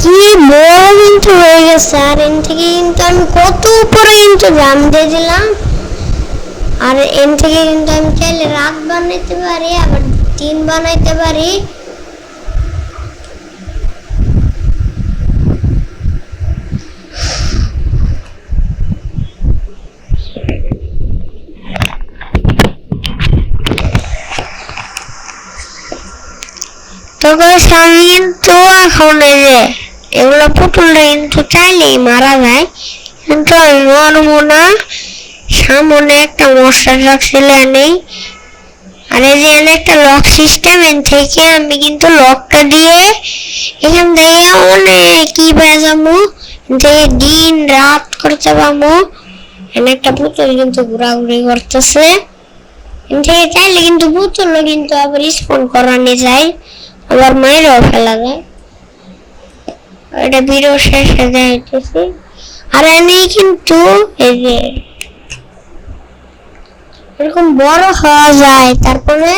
কি বড় কিন্তু হয়ে গেছে আর এন থেকে কিন্তু আমি কত উপরে কিন্তু জাম দিয়ে দিলাম আর এন থেকে কিন্তু আমি চাইলে রাত বানাইতে পারি আবার দিন বানাইতে পারি। তো guys, আমি কিন্তু এখন এই যে এগুলো পুতুলটা কিন্তু চাইলেই মারা যায়। কিন্তু আমি মারবো না সামনে একটা মশলা রাখছিল নেই আর এই যে একটা লক সিস্টেম থেকে আমি কিন্তু লকটা দিয়ে এখান থেকে অনেক কি পেয়ে যাব? থেকে দিন রাত করতে পারব এখানে একটা পুতুল কিন্তু ঘোরাঘুরি করতেছে। থেকে চাইলে কিন্তু পুতুলও কিন্তু আবার স্পন করানো যায়। আবার মায়েরও ফেলা যায়। এটা ভিডিও শেষে যাইতেছি আর এনেই কিন্তু এই যে এরকম বড় হওয়া যায়, তারপরে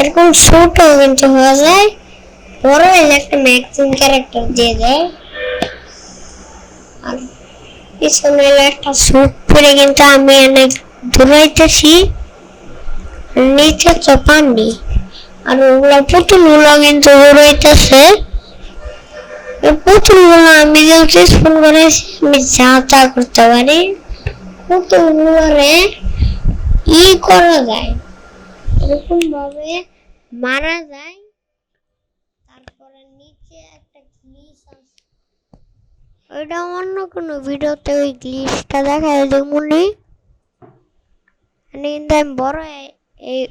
এরকম ছোট কিন্তু হওয়া যায়, বড় হলে একটা ম্যাক্সিম ক্যারেক্টার দিয়ে দেয়। আর পিছনে একটা স্যুট পরে কিন্তু আমি অনেক দূরাইতেছি নিচে তো পানি আর ওগুলো পুতুলগুলো কিন্তু দৌড়াইতেছে পুতুলগুলো আমি যেহেতু স্পুন করেছি আমি যা তা করতে পারি পুতুলগুলোরে ই করা যায়। এরকম ভাবে মারা যায়। তারপরে নিচে একটা গ্লিস আছে ওইটা অন্য কোনো ভিডিওতে ওই গ্লিসটা দেখায় দেখুনি কিন্তু আমি বড় এই,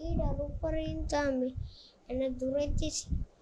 এইটার উপরে কিন্তু আমি এনে দূরাইতেছি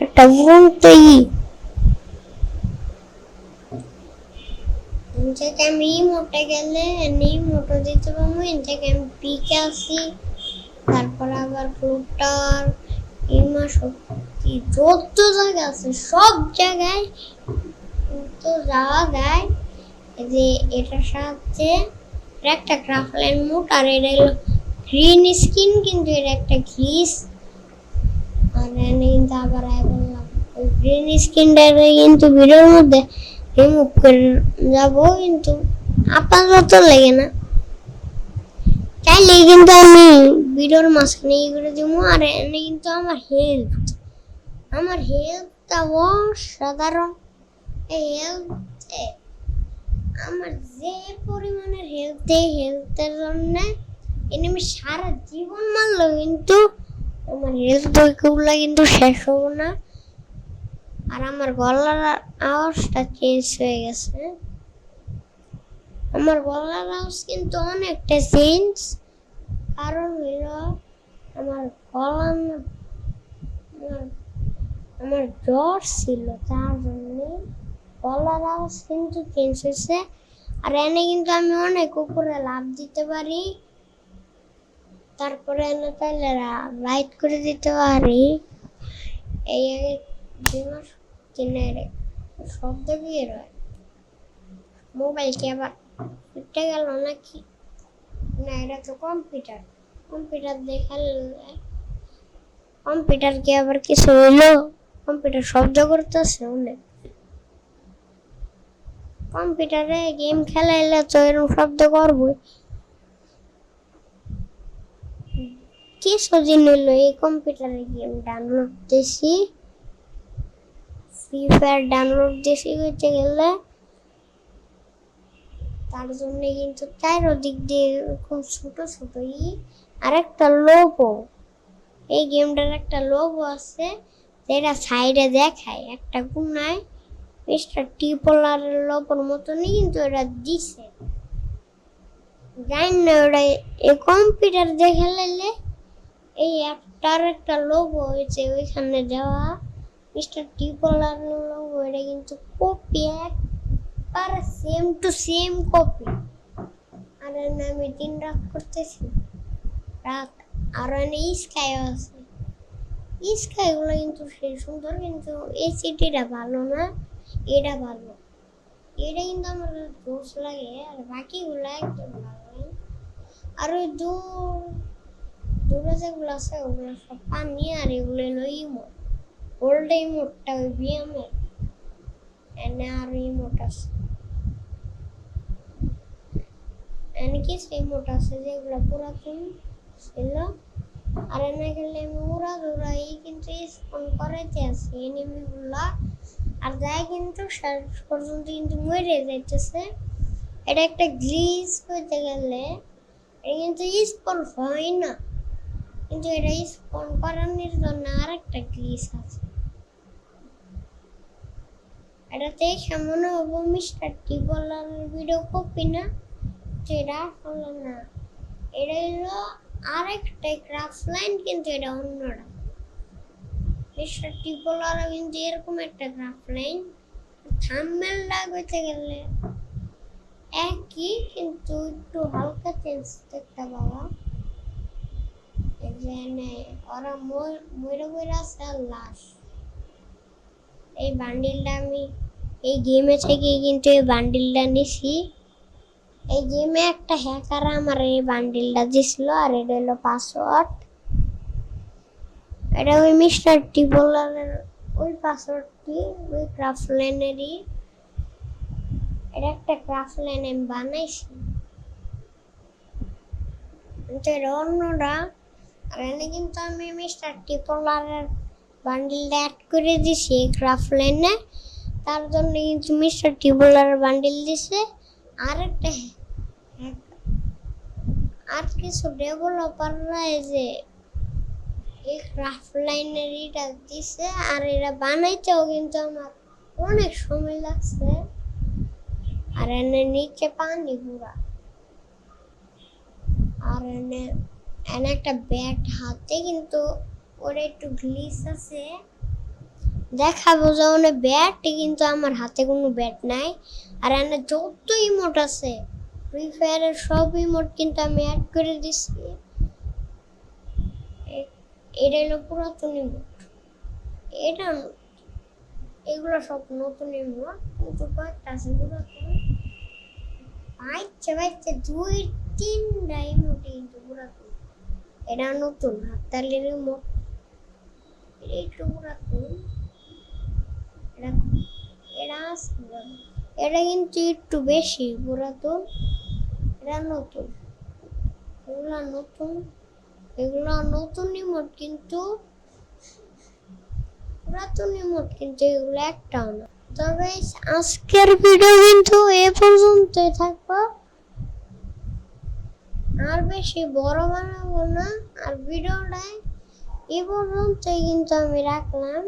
একটা ঘুমতেই থেকে আমি গেলে মোটো দিতে পারব। থেকে আমি পিকে আসি তারপর আবার ফ্লুটার যত জায়গা আছে, সব জায়গায় তো যাওয়া যায় যে এটার সাহায্যে এটা একটা ক্রাফলাইন মোট, আর এটা গ্রিন স্কিন কিন্তু এর একটা ঘিস গ্রিন স্কিনটা কিন্তু ভিডিওর মধ্যে রিমুভ করে কিন্তু আপাতত না। চাইলে কিন্তু আমি ভিডিওর মাঝখানে ই করে আর এনে কিন্তু আমার হেলথ আমার হেলথটা এই হেলথে আমার যে পরিমাণের হেলথ হেলথের জন্য এনে আমি সারা জীবন মারলো কিন্তু আমার হেলথ বইগুলো কিন্তু শেষ হব না। আর আমার গলার আওয়াজটা চেঞ্জ হয়ে গেছে। আমার গলার আওয়াজ কিন্তু অনেকটা চেঞ্জ কারণ হইল আমার গলা আমার আমার জ্বর ছিল, তার জন্য গলার আওয়াজ কিন্তু চেঞ্জ হয়েছে। আর এনে কিন্তু আমি অনেক উপরে লাভ দিতে পারি। তারপরে এনে তাহলে রাইট করে দিতে পারি। এই আগে দুই মাস কিনের শব্দ বিয়ে রয়। মোবাইল কি আবার উঠে গেল নাকি? না, এটা তো কম্পিউটার কম্পিউটার দেখালে কম্পিউটার কি আবার কিছু হইল? কম্পিউটার শব্দ করতেছে অনেক। কম্পিউটারে গেম খেলাইলে তো এরকম শব্দ করবই। কিছুদিন হলো এই কম্পিউটারে গেম ডাউনলোড দিছি। ফ্রি ফায়ার ডাউনলোড দিছি করতে গেলে। তার জন্য কিন্তু চারোদিক দিয়ে খুব ছোট ছোট ই আর একটা লোগো। এই গেমটার একটা লোগো আছে, যেটা সাইডে দেখায় একটা কোনায়। মিস্টার টিপোলারের লোগোর মতনই কিন্তু এটা দিছে। জানি না এই কম্পিউটার দেখে লাইলে এই অ্যাপটার একটা লোগো হয়েছে, ওইখানে দেওয়া মিস্টার টিপলার ওইটা কিন্তু কপি একবার সেম টু সেম কপি আর আমি দিন রাত করতেছি। রাত আর এনে স্কাইও আছে। স্কাইগুলো কিন্তু সেই সুন্দর, কিন্তু এই সিটিটা ভালো না, এটা ভালো। এটা কিন্তু আমার দোষ লাগে, আর বাকিগুলো একদম ভালো আর ওই দূর দূরে যেগুলো আছে, ওগুলো সব পানি আর এগুলো হলো ইমোট। ওল্ড ইমোটটা ওই বিএমের এনে আর ইমোট আছে। এনে কিছু ইমোট আছে যেগুলো পুরাতন ছিল। আর এনে গেলে আমি উড়া দৌড়াই কিন্তু স্পন করাইতে আছি। এনিমিগুলা আর যাই কিন্তু শেষ পর্যন্ত কিন্তু মরে যাইতেছে। এটা একটা গ্লিজ করতে গেলে। এটা কিন্তু স্পন হয় না। কিন্তু এটা স্পন করানোর জন্য আরেকটা গ্লিজ আছে। এটাতে মনে হব মিস্টার টিবলার ভিডিও কপি না? এটা আসলে না। এটা হলো আরেকটা ক্রাফট লাইন কিন্তু এটা অন্যটা। মিস্টার টিবলার কিন্তু এরকম একটা ক্রাফট লাইন থাম্বেল লাগাইতে গেলে একই, কিন্তু একটু হালকা চেঞ্জ দেখতে পাওয়া এখানে ওরা ময়ূর ময়ূর লাশ। এই বান্ডিলটা আমি এই গেমে থেকে কিন্তু এই বান্ডিলটা নিছি। এই গেমে একটা হ্যাকার আমার এই বান্ডিলটা দিছিল আর এটা হলো পাসওয়ার্ড এটা ওই মিস্টার টিবলারের ওই পাসওয়ার্ডটি ওই ক্রাফট এটা একটা ক্রাফট আমি বানাইছি। অন্যরা এনে কিন্তু আমি মিস্টার টিপলারের বান্ডিলটা অ্যাড করে দিছি ক্রাফট লাইনে তার জন্য কিন্তু মিস্টার টিপলারের বান্ডিল দিছে আর একটা আর কিছু ডেভেলপাররা এই যে এই ক্রাফট লাইনের এটা দিছে আর এরা বানাইতেও কিন্তু আমার অনেক সময় লাগছে আর এনে নিচে পানি পুরা আর এনে এনে একটা ব্যাট হাতে কিন্তু ওর একটু গ্লিস আছে। দেখাবো যেমন ব্যাট কিন্তু আমার হাতে কোনো ব্যাট নাই। আর এনে যত ইমোট আছে ফ্রি ফায়ারের সব ইমোট কিন্তু আমি অ্যাড করে দিছি। এটা হলো পুরাতন ইমোট এটা এগুলো সব নতুন ইমোট কিন্তু কয়েকটা আছে পুরাতন। বাচ্চা বাচ্চা দুই তিনটা ইমোট কিন্তু পুরাতন। এটা নতুন, হাততালির এটা এটা এটা কিন্তু একটু বেশি পুরাতন। নতুন। এগুলো নতুন। এগুলো নতুন ইমোট কিন্তু পুরাতন ইমোট কিন্তু এগুলো একটাও না। তবে আজকের ভিডিও কিন্তু এ পর্যন্তই থাকব। আর বেশি বড় বানাবো না। আর ভিডিওটায় এ পর্যন্তই কিন্তু আমি রাখলাম।